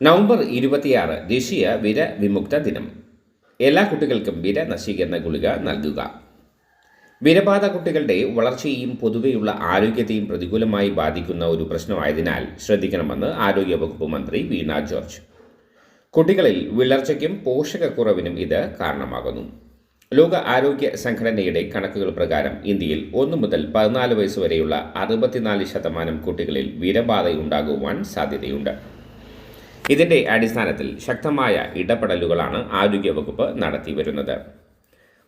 November ഇരുപത്തിയാറ് ദേശീയ വിര വിമുക്ത ദിനം. എല്ലാ കുട്ടികൾക്കും വിര നശീകരണ ഗുളിക നൽകുക. വിരബാധ കുട്ടികളുടെ വളർച്ചയെയും പൊതുവെയുള്ള ആരോഗ്യത്തെയും പ്രതികൂലമായി ബാധിക്കുന്ന ഒരു പ്രശ്നമായതിനാൽ ശ്രദ്ധിക്കണമെന്ന് ആരോഗ്യവകുപ്പ് മന്ത്രി വീണ ജോർജ്. കുട്ടികളിൽ വിളർച്ചയ്ക്കും പോഷകക്കുറവിനും ഇത് കാരണമാകുന്നു. ലോക ആരോഗ്യ സംഘടനയുടെ കണക്കുകൾ പ്രകാരം ഇന്ത്യയിൽ ഒന്ന് മുതൽ പതിനാല് വയസ്സ് വരെയുള്ള അറുപത്തിനാല് ശതമാനം കുട്ടികളിൽ വിരബാധയുണ്ടാകുവാൻ സാധ്യതയുണ്ട്. ഇതിന്റെ അടിസ്ഥാനത്തിൽ ശക്തമായ ഇടപെടലുകളാണ് ആരോഗ്യവകുപ്പ് നടത്തിവരുന്നത്.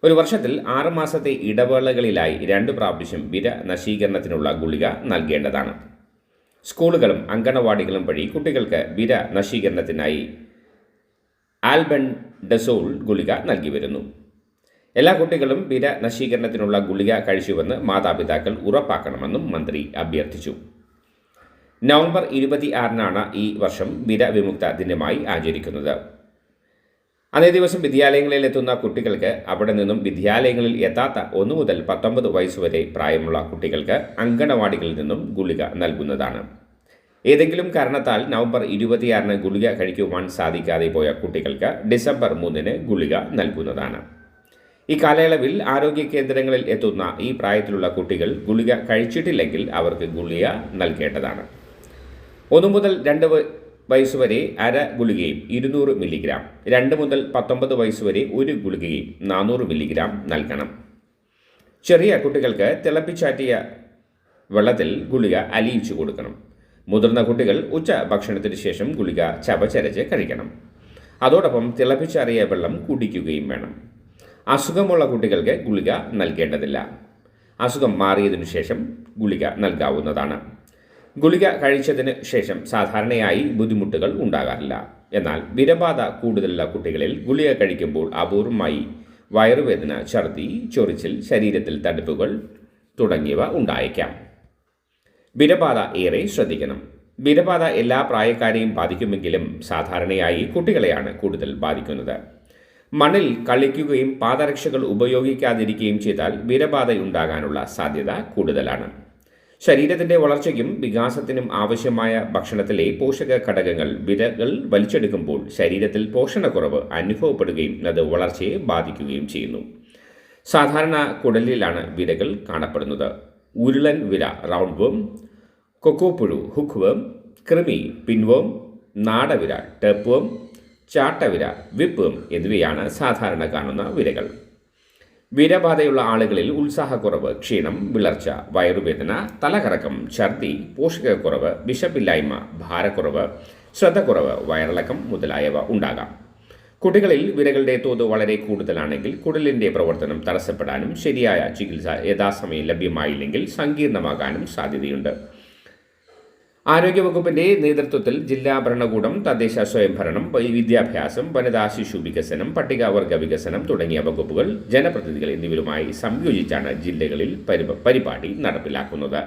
ഒരു വർഷത്തിൽ ആറ് മാസത്തെ ഇടവേളകളിലായി രണ്ട് പ്രാവശ്യം വിര നശീകരണത്തിനുള്ള ഗുളിക നൽകേണ്ടതാണ്. സ്കൂളുകളും അങ്കണവാടികളും വഴി കുട്ടികൾക്ക് വിര നശീകരണത്തിനായി ആൽബൻഡസോൾ ഗുളിക നൽകി വരുന്നു എല്ലാ കുട്ടികളും വിര നശീകരണത്തിനുള്ള ഗുളിക കഴിച്ചുവെന്ന് മാതാപിതാക്കൾ ഉറപ്പാക്കണമെന്നും മന്ത്രി അഭ്യർത്ഥിച്ചു. നവംബർ ഇരുപത്തി ആറിനാണ് ഈ വർഷം വിര വിമുക്ത ദിനമായി ആചരിക്കുന്നത്. അന്നേ ദിവസം വിദ്യാലയങ്ങളിൽ എത്തുന്ന കുട്ടികൾക്ക് അവിടെ നിന്നും വിദ്യാലയങ്ങളിൽ എത്താത്ത ഒന്നു മുതൽ പത്തൊമ്പത് വയസ്സുവരെ പ്രായമുള്ള കുട്ടികൾക്ക് അങ്കണവാടികളിൽ നിന്നും ഗുളിക നൽകുന്നതാണ്. ഏതെങ്കിലും കാരണത്താൽ നവംബർ ഇരുപത്തിയാറിന് ഗുളിക കഴിക്കുവാൻ സാധിക്കാതെ പോയ കുട്ടികൾക്ക് ഡിസംബർ മൂന്നിന് ഗുളിക നൽകുന്നതാണ്. ഈ കാലയളവിൽ ആരോഗ്യ കേന്ദ്രങ്ങളിൽ എത്തുന്ന ഈ പ്രായത്തിലുള്ള കുട്ടികൾ ഗുളിക കഴിച്ചിട്ടില്ലെങ്കിൽ അവർക്ക് ഗുളിക നൽകേണ്ടതാണ്. ഒന്ന് മുതൽ രണ്ട് വയസ്സ് വരെ അര ഗുളികയും ഇരുന്നൂറ് മില്ലിഗ്രാം. രണ്ട് മുതൽ പത്തൊമ്പത് വയസ്സ് വരെ ഒരു ഗുളികയും നാനൂറ് മില്ലിഗ്രാം നൽകണം. ചെറിയ കുട്ടികൾക്ക് തിളപ്പിച്ചാറ്റിയ വെള്ളത്തിൽ ഗുളിക അലിയിച്ചു കൊടുക്കണം. മുതിർന്ന കുട്ടികൾ ഉച്ച ഭക്ഷണത്തിന് ശേഷം ഗുളിക ചവച്ചരച്ച് കഴിക്കണം. അതോടൊപ്പം തിളപ്പിച്ചാറിയ വെള്ളം കുടിക്കുകയും വേണം. അസുഖമുള്ള കുട്ടികൾക്ക് ഗുളിക നൽകേണ്ടതില്ല. അസുഖം മാറിയതിനു ശേഷം ഗുളിക നൽകാവുന്നതാണ്. ഗുളിക കഴിച്ചതിന് ശേഷം സാധാരണയായി ബുദ്ധിമുട്ടുകൾ ഉണ്ടാകാറില്ല. എന്നാൽ വിരബാധ കൂടുതലുള്ള കുട്ടികളിൽ ഗുളിക കഴിക്കുമ്പോൾ അപൂർവമായി വയറുവേദന ഛർദി ചൊറിച്ചിൽ ശരീരത്തിൽ തടുപ്പുകൾ തുടങ്ങിയവ ഉണ്ടായേക്കാം. വിരബാധ ഏറെ ശ്രദ്ധിക്കണം. വിരബാധ എല്ലാ പ്രായക്കാരെയും ബാധിക്കുമെങ്കിലും സാധാരണയായി കുട്ടികളെയാണ് കൂടുതൽ ബാധിക്കുന്നത്. മണ്ണിൽ കളിക്കുകയും പാദരക്ഷകൾ ഉപയോഗിക്കാതിരിക്കുകയും ചെയ്താൽ വിരബാധയുണ്ടാകാനുള്ള സാധ്യത കൂടുതലാണ്. ശരീരത്തിന്റെ വളർച്ചയ്ക്കും വികാസത്തിനും ആവശ്യമായ ഭക്ഷണത്തിലെ പോഷക ഘടകങ്ങൾ വിരകൾ വലിച്ചെടുക്കുമ്പോൾ ശരീരത്തിൽ പോഷണക്കുറവ് അനുഭവപ്പെടുകയും അത് വളർച്ചയെ ബാധിക്കുകയും ചെയ്യുന്നു. സാധാരണ കുടലിലാണ് വിരകൾ കാണപ്പെടുന്നത്. ഉരുളൻ വിര റൗണ്ട് വേം കൊക്കോപ്പുഴു ഹുക്ക് വേം കൃമി പിൻവേം നാടവിര ടെപ്പ് വേം ചാട്ടവിര വിപ്പ് വേം എന്നിവയാണ് സാധാരണ കാണുന്ന വിരകൾ. വീരബാധയുള്ള ആളുകളിൽ ഉത്സാഹക്കുറവ് ക്ഷീണം വിളർച്ച വയറുവേദന തലകറക്കം ഛർദി പോഷകക്കുറവ് വിശപ്പില്ലായ്മ ഭാരക്കുറവ് ശ്രദ്ധക്കുറവ് വയറിളക്കം മുതലായവ ഉണ്ടാകാം. കുട്ടികളിൽ വിരകളുടെ തോത് വളരെ കൂടുതലാണെങ്കിൽ കുടലിന്റെ പ്രവർത്തനം തടസ്സപ്പെടാനും ശരിയായ ചികിത്സ യഥാസമയം ലഭ്യമായില്ലെങ്കിൽ സങ്കീർണമാകാനും സാധ്യതയുണ്ട്. ആരോഗ്യവകുപ്പിന്റെ നേതൃത്വത്തിൽ ജില്ലാ ഭരണകൂടം തദ്ദേശ സ്വയംഭരണം വിദ്യാഭ്യാസം വനിതാ ശിശു വികസനം പട്ടികവർഗ വികസനം തുടങ്ങിയ വകുപ്പുകൾ ജനപ്രതിനിധികൾ എന്നിവരുമായി സംയോജിച്ചാണ് ജില്ലകളിൽ പരിപാടി നടപ്പിലാക്കുന്നത്.